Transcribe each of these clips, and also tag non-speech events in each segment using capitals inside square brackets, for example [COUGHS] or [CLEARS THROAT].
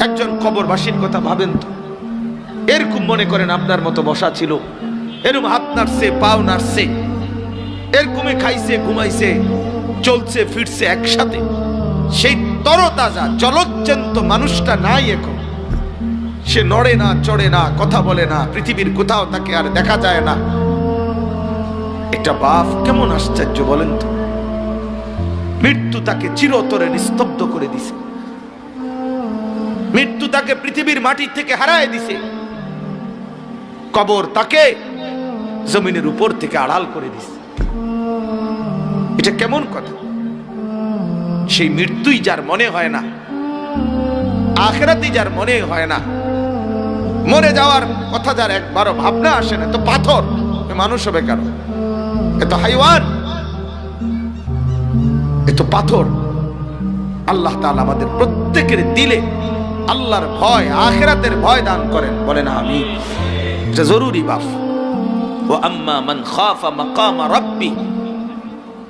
একজন কবরবাসীর কথা ভাবেন তো। এরকম মনে করেন আপনার মতো বসা ছিল। এরকম হাত নাড়ছে পাও নাড়ছে এরকমই খাইছে, ঘুমাইছে, চলছে, ফিরছে একসাথে। সেই তরতাজা, জলজ্জন্ত মানুষটা নাই এখন। সে নড়ে না, চড়ে না, কথা বলে না, পৃথিবীর কোথাও তাকে আর দেখা যায় না। এটা বাপ কেমন আশ্চর্য বলেন তো। মৃত্যু তাকে চিরতরে নিস্তব্ধ করে দিছে। মৃত্যু তাকে পৃথিবীর মাটি থেকে হারায় দিছে। কবর তাকে জমিনের উপর থেকে আড়াল করে দিছে। এটা কেমন কথা? সেই মৃত্যুই যার মনে হয় না আখেরাতি যার মনে হয় না। মরে যাওয়ার কথা যার একবারও ভাবনা আসে না তো পাথর মানুষ হবে কেন? এ তো হাইওয়ান, এ তো পাথর। আল্লাহ তাআলা আমাদের প্রত্যেকের দিলে আল্লাহর ভয়, আখেরাতের ভয় দান করেন, বলেন আমি এটা জরুরি বাপ। ও আম্মা মান খাফা মাকামা রাব্বি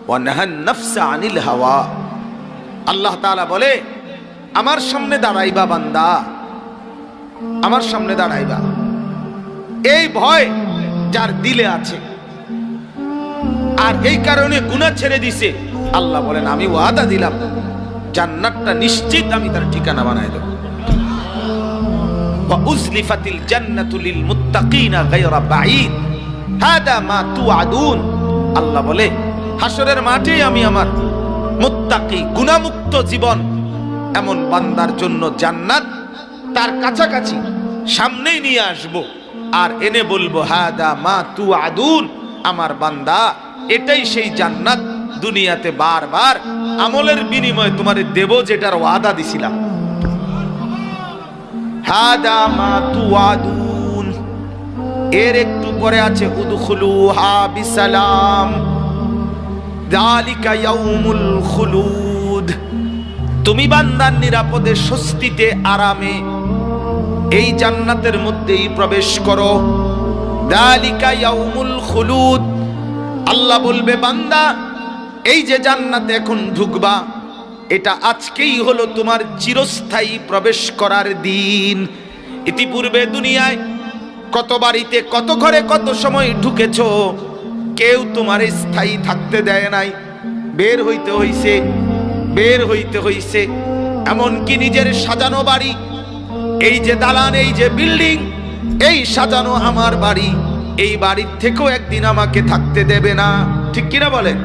ওয়া নাহান নাফসা আনিল হাওয়া। আল্লাহ তাআলা বলে, আমার সামনে দাঁড়াইবা বান্দা। আমার সামনে দাঁড়াইবা। এই ভয় যার দিলে আছে। আর এই কারণে গুনাহ ছেড়ে দিছে। আল্লাহ বলেন, আমি ওয়াদা দিলাম। জান্নাতটা নিশ্চিত আমি তার ঠিকানা বানাই দেব। ওয়া উজলিফাতিল জান্নাতু লিল মুত্তাকিনা গায়রা বাঈদ। হাদা মা তুআদুন আল্লাহ বলে হাসরের মাঠে আমি আমার মুত্তাকি, গুণামুক্ত জীবন এমন বান্দার জন্য জান্নাত তার কাছাকাছি সামনেই নিয়ে আসব। আর এনে বলব, হাদা মা তু আদুন আমার বান্দা, এটাই সেই জান্নাত দুনিয়াতে বারবার আমলের বিনিময়ে তোমারে দেব যেটার ওয়াদা দিছিলাম। হাদা মা তুয়াদুন। এর একটু পরে আছে উদখুলু হা বিসালাম। যালিকা ইয়াউমুল খুলুদ। তুমি বান্দার নিরাপদে, স্বস্তিতে, আরামে এই জান্নাতের মধ্যেই প্রবেশ করো। যালিকা ইয়াউমুল খুলুদ। আল্লাহ বলবে, বান্দা, এই যে জান্নাতে এখন ঢুকবা এটা আজকেই হলো তোমার চিরস্থায়ী প্রবেশ করার দিন। ইতিপূর্বে দুনিয়ায় কত বাড়িতে, কত ঘরে, কত সময় ঢুকেছ, কেউ তোমার স্থায়ী থাকতে দেয় নাই। বের হইতে হইছে, বের হইতে হইছে। এমনকি নিজের সাজানো বাড়ি, এই যে দালান, এই যে বিল্ডিং, এই সাজানো আমার বাড়ি, এই বাড়ির থেকেও একদিন আমাকে থাকতে দেবে না। ঠিক কিনা বলেন?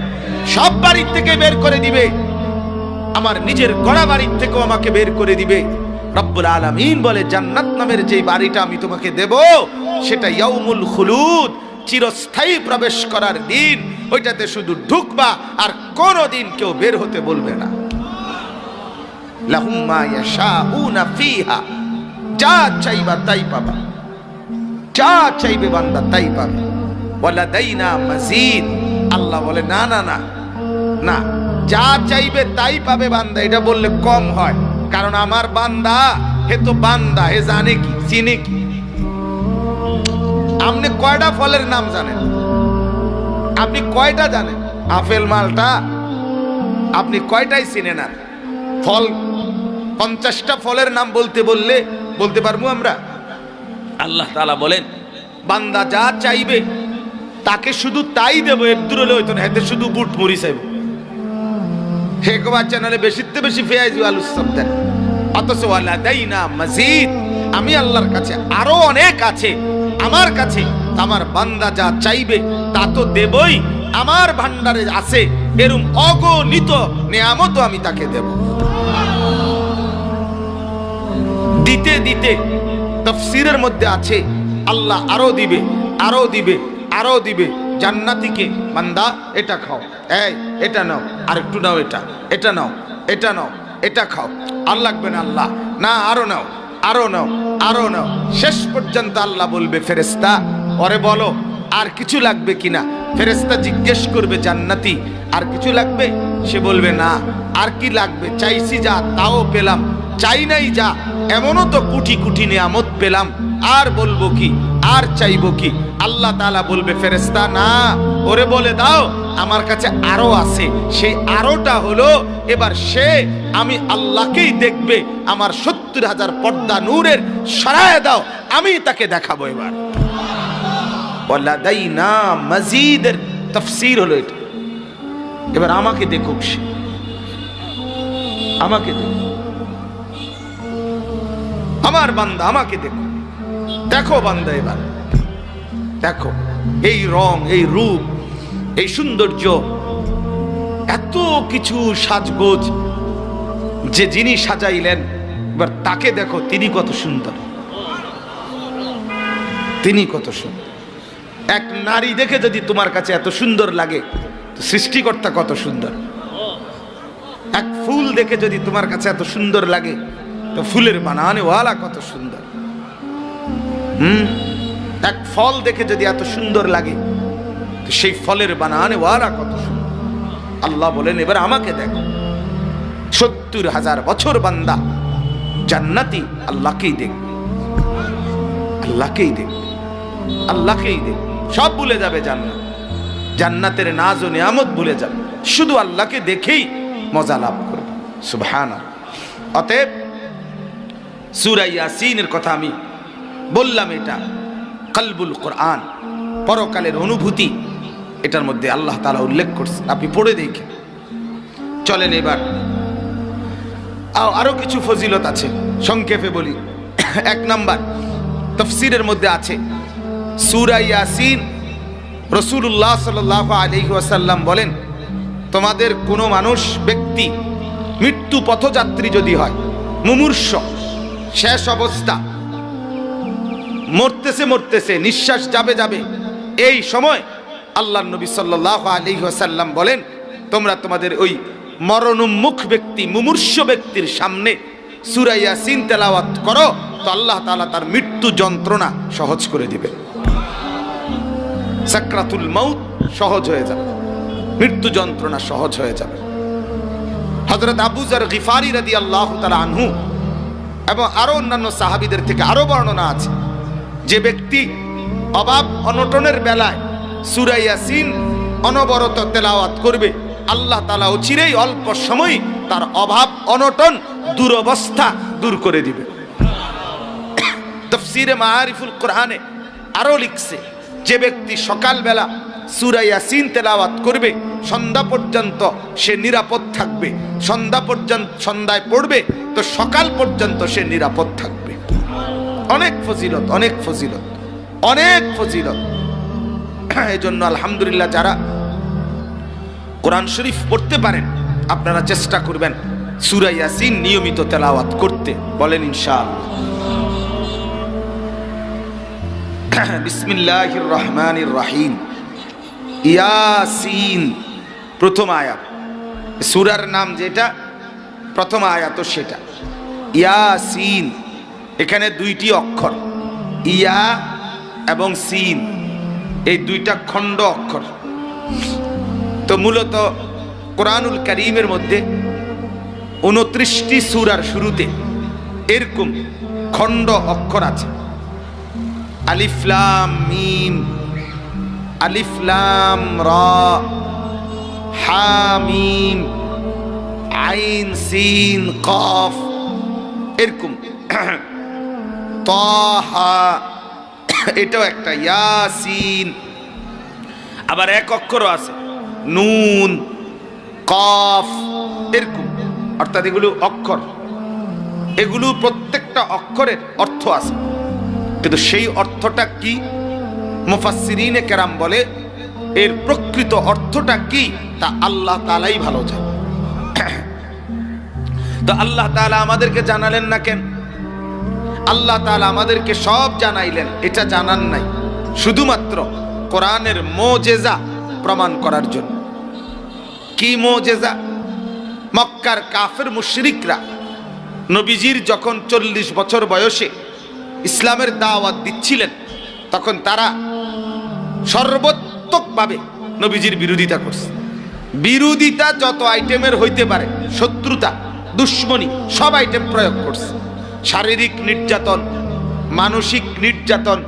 সব বাড়ির থেকে বের করে দিবে। আমার নিজের গড়া বাড়ির থেকেও আমাকে বের করে দিবে। রব্বুল আলামিন বলে, জান্নাত নামের যে বাড়িটা আমি তোমাকে দেব, সেটা ইয়াউমুল খুলুদ, চিরস্থায়ী প্রবেশ করার দিন। ওইটাতে শুধু ঢুকবা আর কোনোদিন কেউ বের হতে বলবে না। ফিহা, যা চাইবা তাই পাবা। যা চাইবে বান্দা তাই পাবে। দাইনা মাজিদ, আল্লাহ বলে, না না না না। যা চাইবে তাই পাবে বান্দা। এটা বললে কম হয়। কারণ আমার বান্দা হে তো বান্দা হে জানে কি চিনে কি। আপনি কয়টা ফলের নাম জানেন? আপনি কয়টা জানেন? আপেল মালটা আপনি কয়টাই চিনেন না? ফল পঞ্চাশটা ফলের নাম বলতে বললে বলতে পারব আমরা? আল্লাহ তাআলা বলেন বান্দা যা চাইবে তাকে শুধু তাই দেবো এর দূর হলে হইতো না এতে শুধু বুট মুড়ি চাইব। হে গো বাচ্চা, নাহলে বেশিতে বেশি ফেয়াইজ আলু দেন অথচ ওয়ালা দেই না মসজিদ আমি আল্লাহর কাছে আরও অনেক আছে। আমার কাছে আমার বান্দা যা চাইবে, তা তো দেবই। আমার ভান্ডারে আছে এরম অগণিত নেয়ামতও আমি তাকে দেব। দিতে দিতে তফসিরের মধ্যে আছে, আল্লাহ আরও দিবে আরও দিবে আরও দিবে। জান্নাতিকে, বান্দা, এটা খাও। এই, এটা নাও। আর একটু নাও এটা। এটা নাও এটা নাও, এটা খাও। আর লাগবে না আল্লাহ। না, আরও নাও আরও নাও আরও নাও। শেষ পর্যন্ত আল্লাহ বলবে ফেরেস্তা পরে বলো, আর কিছু লাগবে কিনা ফেরেস্তা জিজ্ঞেস করবে, জান্নাতি, আর কিছু লাগবে? সে বলবে, না। আর কি লাগবে? চাইছি যা, তাও পেলাম। চাই নাই যা, এমনও তো কুটি কুটি নিয়ামত পেলাম। আর বলব কি? আর চাইব কি? আল্লাহ তালা বলবে ফেরেস্তা না, ওরে বলে দাও, আমার কাছে আরও আছে। সেই আরোটা হলো, এবার সে, আমি আল্লাহকেই দেখবে, আমার সত্তর হাজার পর্দা নূরের সরায় দাও, আমি তাকে দেখাবো এবার। ওয়ালাদাইনা মজিদের তফসির হলো এটা। এবার আমাকে দেখুক সে। আমাকে দেখুক। আমার বান্দা আমাকে দেখো দেখো বান্দা এবার। দেখো, এই রং, এই রূপ, এই সৌন্দর্য, এত কিছু সাজগোজ যে যিনি সাজাইলেন, এবার তাকে দেখো, তিনি কত সুন্দর। তিনি কত সুন্দর। এক নারী দেখে যদি তোমার কাছে এত সুন্দর লাগে সৃষ্টিকর্তা কত সুন্দর। এক ফুল দেখে যদি তোমার কাছে এত সুন্দর লাগে, তো ফুলের বানানে ওয়ালা কত সুন্দর। হুম? এক ফল দেখে যদি এত সুন্দর লাগে সেই ফলের বানানে ওয়ারা কত সুন্দর। আল্লাহ বলেন, এবার আমাকে দেখো। সত্তর হাজার বছর বান্দা জান্নাতি আল্লাহকেই দেখ আল্লাহকেই দেখ আল্লাহকেই দেখ সব ভুলে যাবে জান্নাত। জান্নাতের নাজ ও নিয়ামত ভুলে যাবে। শুধু আল্লাহকে দেখেই মজা লাভ করবে। সুবহান অতএব সুরা ইয়াসিনের কথা আমি বললাম এটা। কলবুল কোরআন, পরকালের অনুভূতি, এটার মধ্যে আল্লাহ তালা উল্লেখ করছে। আপনি পড়ে দেখেন। চলেন এবার। আও- আরও কিছু ফজিলত আছে। সংক্ষেপে বলি। এক নাম্বার, তফসিরের মধ্যে আছে, সুরা ইয়াসিন রসুল্লাহ সাল আলী ওয়াসাল্লাম বলেন, তোমাদের কোনো মানুষ, ব্যক্তি, মৃত্যু পথযাত্রী যদি হয়, মুমূর্ষ, শেষ অবস্থা মরতেছে মরতেছে, নিঃশ্বাস যাবে যাবে। এই সময় আল্লাহ নবী সাল্লাহ আলী বলেন, তোমরা তোমাদের ওই মরণোন্মুখ ব্যক্তি, মুমূর্ষ ব্যক্তির সামনে সুরাইয়া সিন তেলাওয়াত করো, তো আল্লাহ তাআলা তার মৃত্যু যন্ত্রণা সহজ করে দিবে। সাকরাতুল মৌত সহজ হয়ে যাবে। মৃত্যু যন্ত্রণা সহজ হয়ে যাবে। হজরত আবুজার গিফারি রাদি আল্লাহ তালা আনহু এবং আরও অন্যান্য সাহাবিদের থেকে আরও বর্ণনা আছে। যে ব্যক্তি অভাব অনটনের বেলায় সুরাইয়াসিন অনবরত তেলাওয়াত করবে, আল্লাহ তালা অচিরেই অল্প সময় তার অভাব অনটন দুরবস্থা দূর করে দিবে। তফসিরে মারিফুল কোরআনে আরও লিখছে, যে ব্যক্তি সকালবেলা সুরা ইয়াসিন তেলাওয়াত করবে, সন্ধ্যা পর্যন্ত সে নিরাপদ থাকবে, সন্ধ্যা পর্যন্ত সন্ধ্যায় পড়বে, তো সকাল পর্যন্ত সে নিরাপদ থাকবে। অনেক ফজিলত অনেক ফজিলত অনেক ফজিলত। [CLEARS THROAT] এই জন্য আলহামদুলিল্লাহ যারা কোরআন শরীফ পড়তে পারেন, আপনারা চেষ্টা করবেন সুরা ইয়াসিন নিয়মিত তেলাওয়াত করতে। বলেন ইনশাআল্লাহ। [CLEARS THROAT] বিসমিল্লাহির রহমানির রহিম। ইয়াসিন, প্রথম আয়াত সুরার নাম যেটা, প্রথম আয়াত সেটা। ইয়াসিন। এখানে দুইটি অক্ষর, ইয়া এবং সিন। এই দুইটা খণ্ড অক্ষর। তো মূলত কোরআনুল করিমের মধ্যে উনত্রিশটি সুরার শুরুতে এরকম খণ্ড অক্ষর আছে। আলিফলাম মিম আলিফলাম র হামিম আইন, সিন, কফ, এরকম। [COUGHS] এটাও একটা ইয়াসিন। আবার এক অক্ষরও আছে। নুন, কফ, এরকম। অর্থাৎ এগুলো অক্ষর। এগুলো প্রত্যেকটা অক্ষরের অর্থ আছে। কিন্তু সেই অর্থটা কি? মুফাসসিরিনে কেরাম বলে, এর প্রকৃত অর্থটা কি? তা আল্লাহ তালাই ভালো জানে [COUGHS] তো আল্লাহ তালা আমাদেরকে জানালেন না কেন? আল্লাহ তাআলা আমাদেরকে সব জানাইলেন। এটা জানান নাই। শুধুমাত্র কোরআনের মোজেজা প্রমাণ করার জন্য। কি মোজেজা? মক্কার কাফের মুশরিকরা নবীজির যখন চল্লিশ বছর বয়সে ইসলামের দাওয়াত দিচ্ছিলেন, তখন তারা সর্বোত্তকভাবে নবীজির বিরোধিতা করছে। বিরোধিতা যত আইটেমের হইতে পারে, শত্রুতা, দুশ্মনী, সব আইটেম প্রয়োগ করছে। শারীরিক নির্যাতন, মানসিক নির্যাতন,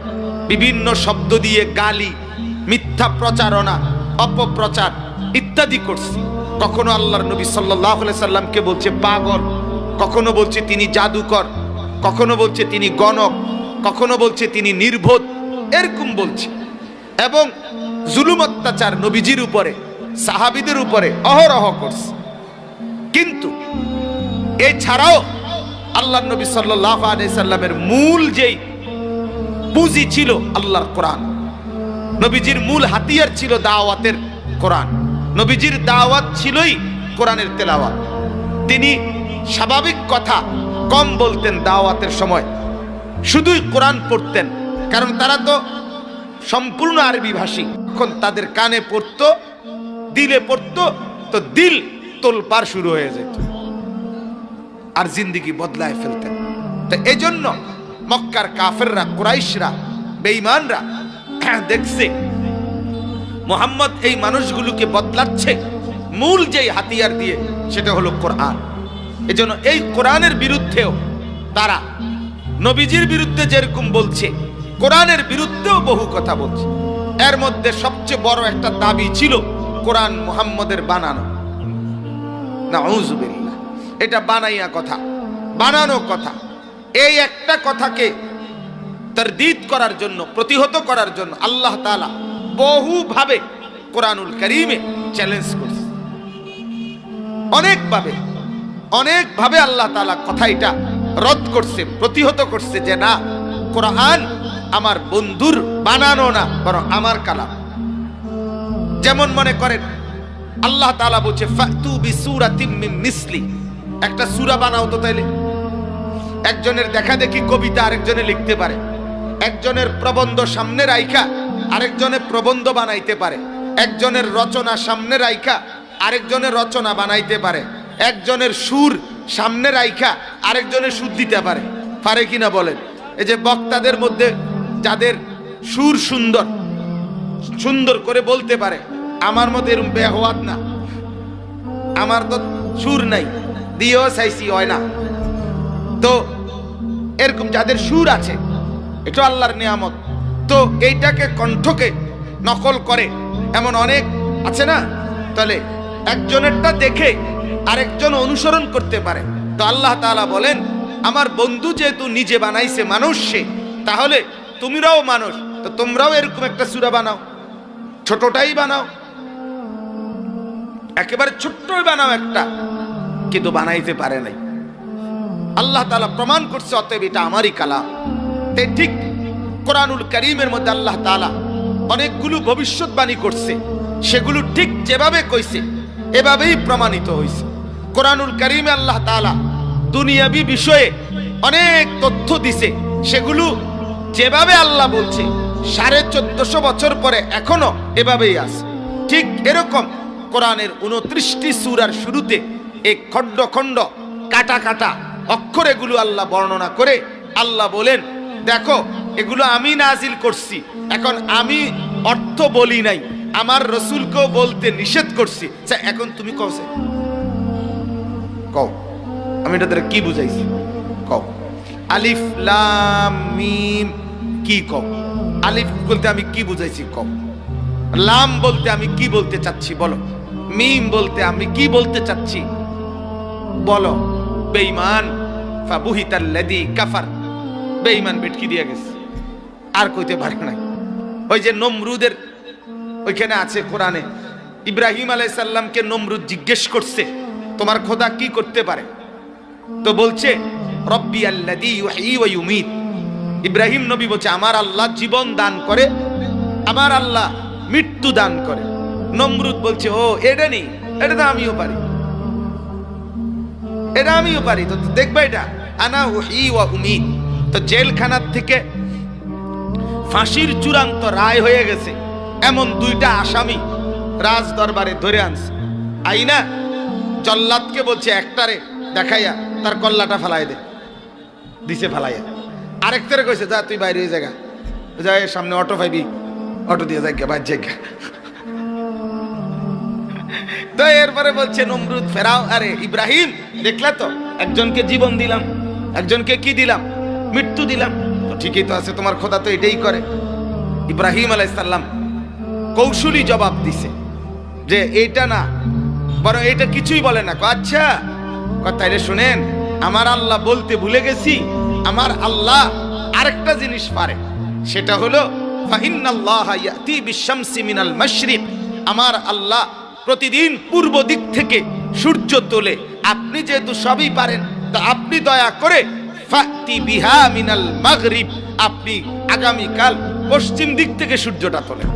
বিভিন্ন শব্দ দিয়ে গালি, মিথ্যা প্রচারণা, অপপ্রচার ইত্যাদি করছি। কখনো আল্লাহর নবী সাল্লাহ সাল্লামকে বলছে পাগল, কখনো বলছে তিনি জাদুকর, কখনো বলছে তিনি গণক, কখনো বলছে তিনি নির্বোধ, এরকম বলছে। এবং জুলুম অত্যাচার নবীজির উপরে, সাহাবিদের উপরে অহরহ করছে। কিন্তু এছাড়াও আল্লাহ নবী সাল্লাহ সাল্লামের মূল যেই পুঁজি ছিল আল্লাহর কোরআন। নবীজির মূল হাতিয়ার ছিল দাওয়াতের কোরআন। নবীজির দাওয়াত ছিলই কোরআনের তেলাওয়াত। তিনি স্বাভাবিক কথা কম বলতেন দাওয়াতের সময়। শুধুই কোরআন পড়তেন, কারণ তারা তো সম্পূর্ণ আরবি ভাষী। এখন তাদের কানে পড়তো, দিলে পড়তো, তো দিল তোলপার শুরু হয়ে যেত। আর জিন্দিগি বদলায় ফেলতেন তো এই জন্য মক্কার কাফেররা, কুরাইশরা, বেঈমানরা [CLEARS THROAT] দেখছে, মোহাম্মদ এই মানুষগুলোকে বদলাচ্ছে মূল যেই হাতিয়ার দিয়ে, সেটা হলো কোরআন। এজন্য এই কোরআনের বিরুদ্ধেও তারা, নবীজির বিরুদ্ধে যেরকম বলছে, কোরআনের বিরুদ্ধেও বহু কথা বলছে। এর মধ্যে সবচেয়ে বড় একটা দাবি ছিল কোরআন মুহাম্মদের বানানো। না এটা বানাইয়া কথা, বানানো কথা। এই একটা কথাকে তরদিদ করার জন্য, প্রতিহত করার জন্য আল্লাহ তাআলা বহুভাবে কোরআনুল করিমে চ্যালেঞ্জ করছে। অনেকভাবে অনেকভাবে আল্লাহ তাআলা কথা এটা রদ করছে, প্রতিহত করছে যে না, কোরআন আমার বন্ধুর বানানো না, বরং আমার কালাম। যেমন মনে করেন, আল্লাহ তাআলা বলছে, ফাতু বিসূরাতিম মিসলি। একটা সূরা বানাও তো তাইলে। একজনের দেখা দেখি কবিতা আরেকজনে লিখতে পারে। একজনের প্রবন্ধ সামনে রাইখা আরেকজনের প্রবন্ধ বানাইতে পারে। একজনের রচনা সামনে রাইখা, আরেকজনের রচনা বানাইতে পারে। একজনের সুর সামনে রাইখা, আরেকজনের সুর দিতে পারে। পারে কিনা বলেন? এই যে বক্তাদের মধ্যে যাদের সুর সুন্দর সুন্দর করে বলতে পারে, আমার মতো এরকম বেহওয়াত না। আমার তো সুর নাই। দিয়েও চাইছি হয় না। তো এরকম যাদের সুর আছে এটা আল্লাহর নিয়ামত। তো এইটাকে কণ্ঠকে নকল করে, এমন অনেক আছে না? তাহলে একজনেরটা দেখে আরেকজন অনুসরণ করতে পারে। তো আল্লাহ তাআলা বলেন, আমার বন্ধু যেহেতু নিজে বানাইছে মানুষ সে, তাহলে তুমিরাও মানুষ, তো তোমরাও এরকম একটা সুরা বানাও। ছোটটাই বানাও। একেবারে ছোট্টই বানাও একটা। কিন্তু বানাইতে পারে নাই। আল্লাহ তাআলা প্রমাণ করছে, অতএব এটা আমারই কালাম। তাই ঠিক কোরআনুল করিমের মধ্যে আল্লাহ তাআলা অনেকগুলো ভবিষ্যৎবাণী করছে। সেগুলো ঠিক যেভাবে কইছে, এভাবেই প্রমাণিত হয়েছে কোরআনুল করিমে আল্লাহ তাআলা দুনিয়াবি বিষয়ে অনেক তথ্য দিছে। সেগুলো যেভাবে আল্লাহ বলছে, সাড়ে চোদ্দশো বছর পরে এখনও এভাবেই আছে। ঠিক এরকম কোরআনের উনত্রিশটি সুরার শুরুতে এই খণ্ড খণ্ড, কাটা কাটা অক্ষর এগুলো আল্লাহ বর্ণনা করে আল্লাহ বলেন, দেখো, এগুলো আমি নাজিল করছি। এখন আমি অর্থ বলি নাই, আমার রসুলকেও বলতে নিষেধ করছি। এখন তুমি কছে কও, আমি এটা দ্বারা কি বুঝাইছি? কও, আলিফ, লাম, মিম, কি কও? আলিফ বলতে আমি কি বুঝাইছি কও? লাম বলতে আমি কি বলতে চাচ্ছি বলো? মিম বলতে আমি কি বলতে চাচ্ছি? বলো, বেঈমান, ফাবুহিতাল্লাযী কাফার। বেঈমান বেটকি দিয়ে গেছে। আর কইতে পারে নাই। ওই যে নমরুদের ওইখানে আছে কোরআনে। ইব্রাহিম আলাইসাল্লামকে নমরুদ জিজ্ঞেস করছে, তোমার খোদা কি করতে পারে? তো বলছে, রব্বি ওয়া ইউমীত। ইব্রাহিম নবী বলছে, আমার আল্লাহ জীবন দান করে, আমার আল্লাহ মৃত্যু দান করে। নমরুদ বলছে, ও এটা নেই এটা তো আমিও পারি। এটা আমিও পারি। তো দেখবে এটা। আনা উহি ওয়া উমিদ তো জেলখানার থেকে ফাঁসির চূড়ান্ত রায় হয়ে গেছে। এমন দুইটা আসামি রাজ দরবারে ধরে আনছে। আইনা জল্লাদকে বলছে, একটারে দেখাইয়া তার কল্লাটা ফেলাই দে। দিছে ফেলাইয়া। আরেকটারে কইছে, যা, তুই বাইরে ওই জায়গা যা, এর সামনে অটো পাইবি। অটো দিয়ে যাই বাইর জায়গা তো এরপরে বলছে নমরুদ ফেরাও। আরে, ইব্রাহিম, দেখলে তো, একজনকে জীবন দিলাম, একজনকে কি দিলাম? মৃত্যু দিলাম। তো ঠিকই তো আছে, তোমার খোদা তো এটাই করে। ইব্রাহিম আলাইসাল্লাম কৌশলী জবাব দিছে যে, এইটা না, বরং এটা কিছুই বলে না। আচ্ছা তাইলে শুনেন, আমার আল্লাহ বলতে ভুলে গেছি, আমার আল্লাহ আরেকটা জিনিস পারে। সেটা হলো আমার আল্লাহ প্রতিদিন পূর্ব দিক থেকে সূর্য তোলে। আপনি যেহেতু সবই পারেন, তা আপনি দয়া করে ফাতি মিনাল মাগরিব, আপনি আগামীকাল পশ্চিম দিক থেকে সূর্যটা তোলেন।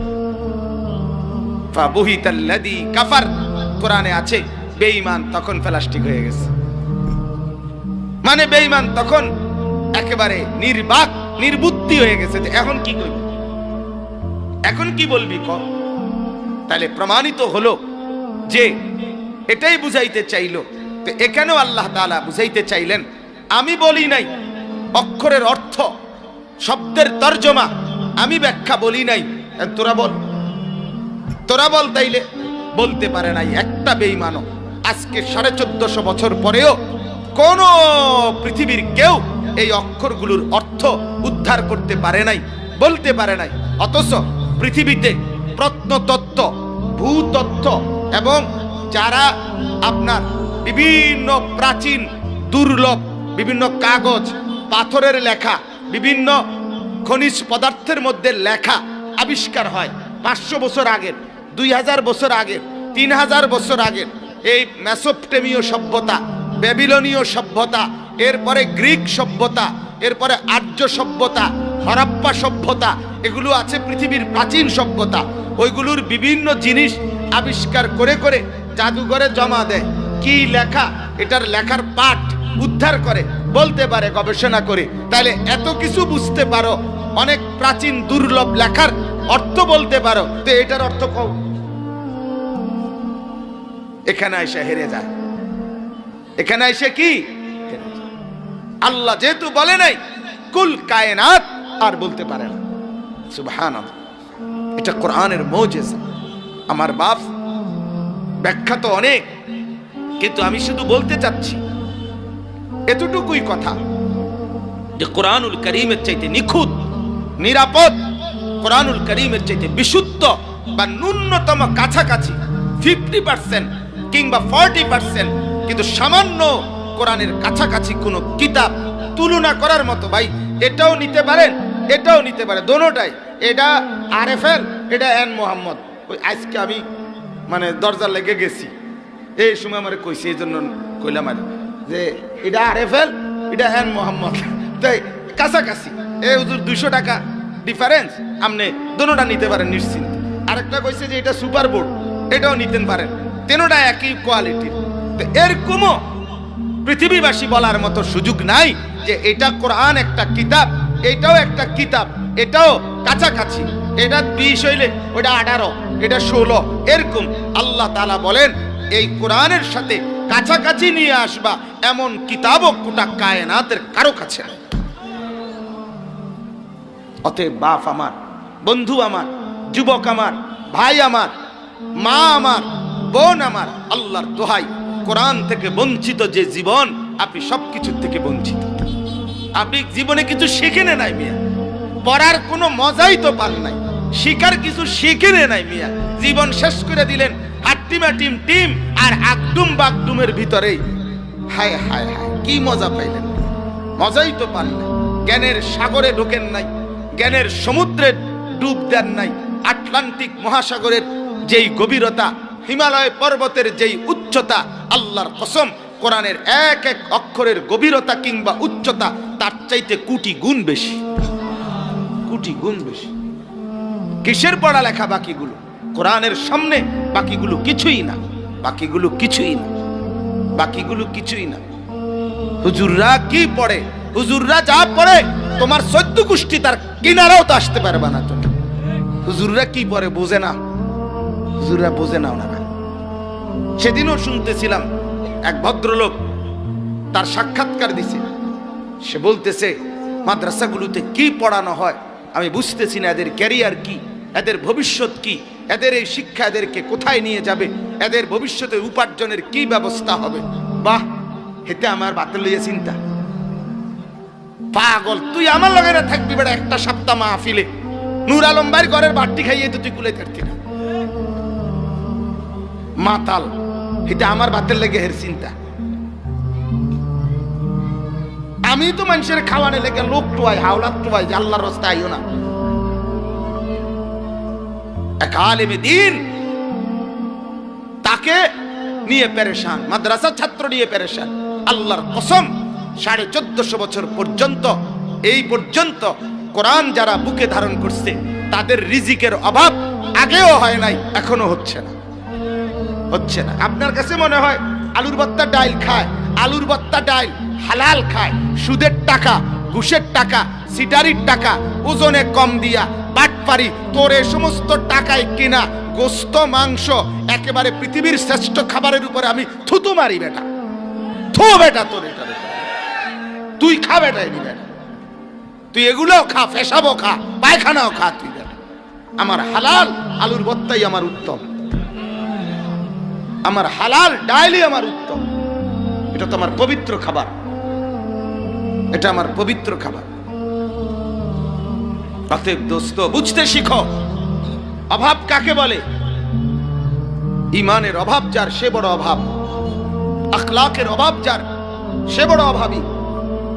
কাফার, কোরআনে আছে, বেঈমান তখন প্লাস্টিক হয়ে গেছে। মানে বেঈমান তখন একেবারে নির্বাক, নির্বুদ্ধি হয়ে গেছে এখন কি করবি? এখন কি বলবি তাহলে প্রমাণিত হলো যে এটাই বুঝাইতে চাইলো, তো এখানেও আল্লাহ তাআলা বুঝাইতে চাইলেন, আমি বলি নাই, অক্ষরের অর্থ, শব্দের তর্জমা, আমি ব্যাখ্যা বলি নাই। তোরা বল তোরা বল তাইলে, বলতে পারে নাই একটা বেইমানও আজকে সাড়ে চোদ্দশো বছর পরেও কোন পৃথিবীর কেউ এই অক্ষরগুলোর অর্থ উদ্ধার করতে পারে নাই, বলতে পারে নাই। অথচ পৃথিবীতে প্রত্নতত্ত্ব ভূতত্ত্ব এবং যারা আপনার বিভিন্ন প্রাচীন, দুর্লভ, বিভিন্ন কাগজ, পাথরের লেখা, বিভিন্ন খনিজ পদার্থের মধ্যে লেখা আবিষ্কার হয় পাঁচশো বছর আগের, দুই হাজার বছর আগের, তিন হাজার বছর আগের। এই মেসোপটেমীয় সভ্যতা, ব্যাবিলনীয় সভ্যতা, এরপরে গ্রিক সভ্যতা, এরপরে আর্য সভ্যতা হরাপ্পা সভ্যতা, এগুলো আছে পৃথিবীর প্রাচীন সভ্যতা। ওইগুলোর বিভিন্ন জিনিস আবিষ্কার করে করে জাদুঘরে জমা দেয়। কি লেখা? এটার লেখার পাঠ উদ্ধার করে, বলতে পারে, গবেষণা করে। তাহলে এত কিছু বুঝতে পারো। অনেক প্রাচীন দুর্লভ লেখার অর্থ বলতে পারো। তো এটার অর্থ কও। এখানে এসে হেরে যায়। এখানে এসে কি? আল্লাহ যেহেতু বলে নাই, কুল কায়নাত আর বলতে পারে না সুবহান এটা কোরআনের মৌজেজ। আমার বাপ ব্যাখ্যা তো অনেক, কিন্তু আমি শুধু বলতে চাচ্ছি, এতটুকুই কথা যে কোরআনুল করিমের চাইতে নিখুঁত, নিরাপদ, কোরআনুল করিমের চাইতে বিশুদ্ধ বা ন্যূনতম কাছাকাছি ফিফটি পার্সেন্ট কিংবা ফর্টি পার্সেন্ট কিন্তু সামান্য কোরআনের কাছাকাছি কোনো কিতাব তুলনা করার মতো ভাই, এটাও নিতে পারেন? এটাও নিতে পারে, দোনোটাই। এটা আর এফ এল এটা এন মোহাম্মদ। ওই আজকে আমি মানে দরজা লেগে গেছি। এই সময় আমার কইছি, এই জন্য কইলাম আর যে এটা আর এফ এল এটা এন মোহাম্মদ। [LAUGHS] তাই কাছাকাছি এই হুজুর দুইশো টাকা ডিফারেন্স আপনি দোনোটা নিতে পারেন নিশ্চিন্ত। আরেকটা কইছে যে এটা সুপার বোর্ড এটাও নিতেন পারেন। তেনোটা একই কোয়ালিটির তো এরকমও পৃথিবীবাসী বলার মতো সুযোগ নাই যে এটা কোরআন একটা কিতাব এটাও একটা কিতাব, এটাও কাছাকাছি। এটা বিশ হইলে ওটা আঠারো, এটা ষোলো। এরকম আল্লাহ তালা বলেন, এই কোরআনের সাথে কাছাকাছি নিয়ে আসবা, এমন কিতাবও কোটা কায়নাতের কারও কাছে অতএব বাপ আমার, বন্ধু আমার, যুবক আমার, ভাই আমার, মা আমার, বোন আমার, আল্লাহর দোহাই, কোরআন থেকে বঞ্চিত যে জীবন, আপনি সবকিছুর থেকে বঞ্চিত। আপনি জীবনে কিছু শিখেনে নাই মিয়া। পড়ার কোনো মজাই তো পান নাই। শিকার কিছু শিখেনে নাই মিয়া। জীবন শেষ করে দিলেন হাট্টিমা টিম টিম আর আকডুম বাকডুমের ভিতরেই। হায় হায় হায়, কি মজা পাইলেন। মজাই তো পান নাই। জ্ঞানের সাগরে ঢোকেন নাই। জ্ঞানের সমুদ্রে ডুব দেন নাই। আটলান্টিক মহাসাগরের যেই গভীরতা, হিমালয় পর্বতের যেই উচ্চতা, আল্লাহর কসম কোরআনের এক এক অক্ষরের গভীরতা কিংবা উচ্চতা, তার চাইতে কোটি গুণ বেশি। কোটি গুণ বেশি। কিসের পড়ালেখা বাকিগুলো? কোরআনের সামনে বাকিগুলো কিছুই না। বাকিগুলো কিছুই না। বাকিগুলো কিছুই না। হুজুররা কি পড়ে? হুজুররা যা পড়ে, তোমার সদ্য গোষ্ঠী তার কিনারাও তো আসতে পারবে না তুমি হুজুররা কি পড়ে, বোঝে না। হুজুররা বোঝে না ওনারা। সেদিনও শুনতেছিলাম এক ভদ্রলোক তার সাক্ষাৎকার দিছে। সে বলতেছে, মাদ্রাসাগুলোতে কি পড়ানো হয়? আমি বুঝতেছি না, এদের ক্যারিয়ার কি? এদের ভবিষ্যৎ কি? এদের এই শিক্ষা এদেরকে কোথায় নিয়ে যাবে? এদের ভবিষ্যতের উপার্জনের কি ব্যবস্থা হবে? বাহ, হেতে আমার বাতিল লইয়া চিন্তা। পাগল, তুই আমার লগে না থাকবি বেটা একটা সপ্তাহ মাহফিলে? নূর আলম ঘরের বাড়তি খাইয়ে তো তুই কুলে থাকতি না। মাতাল। এটা আমার বাতের লেগে হের চিন্তা। আমি তো মানুষের খাওয়ানে লেগে লোক টুয়াই, হাওলাত টুয়াই, যে আল্লাহর আইও না। এক তাকে নিয়ে পেরেশান মাদ্রাসা ছাত্র নিয়ে পেরেশান। আল্লাহর কসম, সাড়ে চোদ্দশো বছর পর্যন্ত, এই পর্যন্ত কোরআন যারা বুকে ধারণ করছে, তাদের রিজিকের অভাব আগেও হয় নাই, এখনও হচ্ছে না। হচ্ছে না। আপনার কাছে মনে হয় আলুর বত্তা ডাইল খায়, আলুর বত্তা ডাইল হালাল খায়, সুদের টাকা, ঘুষের টাকা, সিটারির টাকা, ওজনে কম দিয়া বাটপারি, তোর এ সমস্ত টাকায় কিনা গোস্ত, মাংস, একেবারে পৃথিবীর শ্রেষ্ঠ খাবারের উপরে আমি থুতু মারি বেটা। থু বেটা তোর এটা তুই খা বেটা এনি বেটা। তুই এগুলোও খা ফেসাবো খা, পায়খানাও খা তুই বেটা। আমার হালাল, আলুর বত্তাই আমার উত্তম। আমার হালাল ডাইলি আমার উত্তম। এটা তো আমার পবিত্র খাবার। এটা আমার পবিত্র খাবার। অতএব দোস্ত, বুঝতে শিখো। অভাব কাকে বলে? ইমানের অভাব যার, সে বড় অভাব। আখলাকের অভাব যার, সে বড় অভাবী।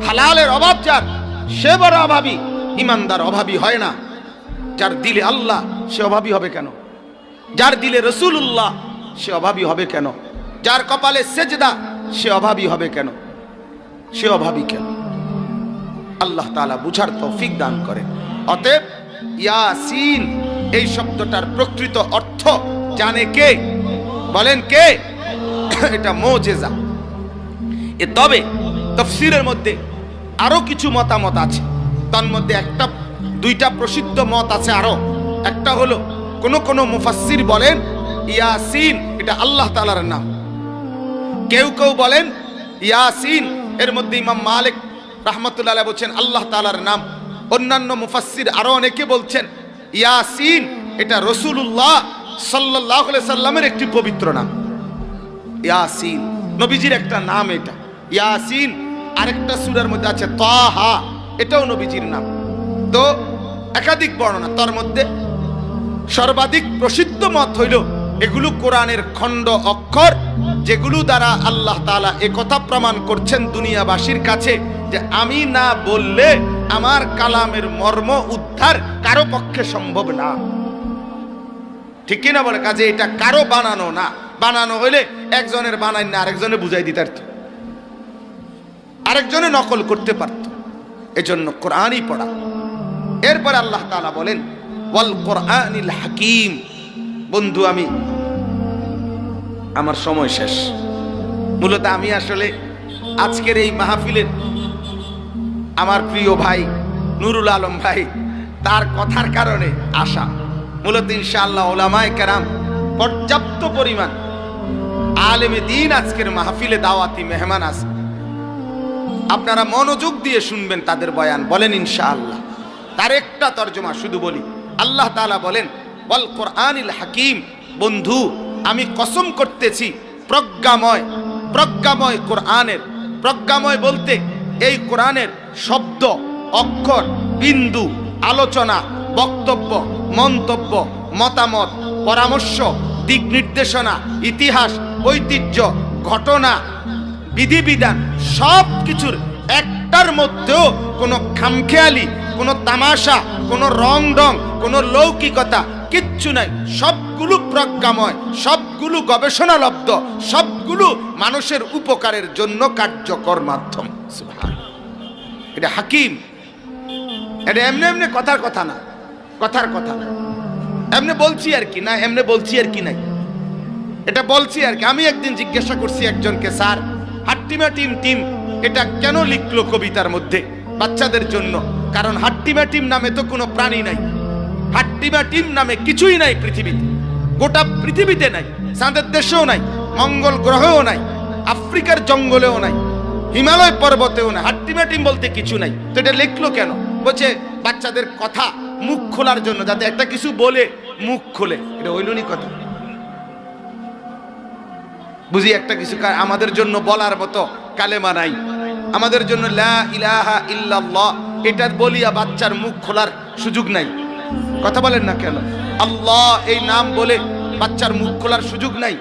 হালালের অভাব যার, সে বড় অভাবী। ইমানদার অভাবী হয় না। যার দিলে আল্লাহ, সে অভাবী হবে কেন? যার দিলে রসুল্লাহ সে অভাবী হবে কেন? যার কপালে সেজদা, সে অভাবী হবে কেন? সে অভাবী কেন? আল্লাহ তাআলা বুঝার তৌফিক দান করে অতএব ইয়াসিন, এই শব্দটার প্রকৃত অর্থ জানে কে? বলেন কে? [COUGHS] এটা মোজেজা। এ তবে তফসিরের মধ্যে আরও কিছু মতামত আছে। তার মধ্যে একটা, দুইটা প্রসিদ্ধ মত আছে আরও। একটা হলো, কোন কোন মুফাসসির বলেন ইয়াসিন, এটা আল্লাহ তাআলার নাম। কেউ কেউ বলেন ইয়াসিন, এর মধ্যে ইমাম মালিক রাহমাতুল্লাহ বলছেন আল্লাহ তালার নাম। অন্যান্য মুফাসসির আরও অনেকে বলছেন ইয়াসিন, এটা রসুলুল্লাহ সাল্লাল্লাহু আলাইহি সাল্লামের একটি পবিত্র নাম। ইয়াসিন, নবীজির একটা নাম এটা। ইয়াসিন, আরেকটা সুরের মধ্যে আছে তাহা, এটাও নবীজির নাম। তো একাধিক বর্ণনা, তার মধ্যে সর্বাধিক প্রসিদ্ধ মত হইল এগুলো কোরআনের খণ্ড অক্ষর, যেগুলো দ্বারা আল্লাহ তাআলা একথা প্রমাণ করছেন দুনিয়াবাসীর কাছে যে আমি না বললে আমার কালামের মর্ম উদ্ধার কারও পক্ষে সম্ভব না। ঠিক কিনা বলে? কাজে এটা কারও বানানো না। বানানো হইলে একজনের বানাই না, আরেকজনে বুঝাই দিতে পারত। আরেকজনে নকল করতে পারত। এজন্য কোরআনই পড়া। এরপর আল্লাহ তালা বলেন, ওয়াল কোরআনিল হাকিম। বন্ধু, আমি আমার সময় শেষ। মূলত আমি আসলে আজকের এই মাহফিলের আমার প্রিয় ভাই, নুরুল আলম ভাই, তার কথার কারণে আসা। মূলত ইনশাআল্লাহ ওলামায় কেরাম পর্যাপ্ত পরিমাণ আলেমে দিন আজকের মাহফিলে দাওয়াতি মেহমান আছে। আপনারা মনোযোগ দিয়ে শুনবেন তাদের বয়ান। বলেন ইনশাআল্লাহ। তার একটা তর্জমা শুধু বলি। আল্লাহ তালা বলেন বল কোরআনিল হাকিম। বন্ধু আমি কসম করতেছি, প্রজ্ঞাময় প্রজ্ঞাময় কোরআনের, প্রজ্ঞাময় বলতে এই কোরআনের শব্দ, অক্ষর, বিন্দু, আলোচনা, বক্তব্য, মন্তব্য, মতামত, পরামর্শ, দিক নির্দেশনা, ইতিহাস, ঐতিহ্য, ঘটনা, বিধিবিধান সব কিছুর একটার মধ্যেও কোনো খামখেয়ালি, কোনো তামাশা, কোনো রং ডং কোনো লৌকিকতা কিচ্ছু নাই। সবগুলো প্রজ্ঞাময়, সবগুলো গবেষণালব্ধ, সবগুলো মানুষের উপকারের জন্য কার্যকর মাধ্যম। এটা হাকিম। এটা এমনি এমনি কথার কথা না। কথার কথা না। এমনি বলছি আর কি না, এমনি বলছি আর কি নাই। এটা বলছি আর কি। আমি একদিন জিজ্ঞাসা করছি একজনকে, স্যার হাট্টিমা টিম টিম এটা কেন লিখলো কবিতার মধ্যে বাচ্চাদের জন্য? কারণ হাট্টিমা টিম নামে তো কোনো প্রাণী নাই। হাট্টিমা টিম নামে কিছুই নাই পৃথিবীতে। গোটা পৃথিবীতে নাই। চাঁদের দেশেও নাই, মঙ্গল গ্রহেও নাই, আফ্রিকার জঙ্গলেও নাই, হিমালয় পর্বতেও নাই। হাট্টিমা টিম বলতে কিছু নাই। তো এটা লিখলো কেন? বলছে, বাচ্চাদের কথা মুখ খোলার জন্য, যাতে একটা কিছু বলে মুখ খোলে। এটা হইলনি কথা। বুঝি একটা কিছু আমাদের জন্য বলার মতো কালেমা নাই। আমাদের জন্য লা ইলাহা ইল্লাল্লাহ এটা বলিয়া বাচ্চার মুখ খোলার সুযোগ নাই। কথা বলেন না কেন? আল্লাহ এই নাম বলে বাচ্চার মুখ খোলার সুযোগ নাই।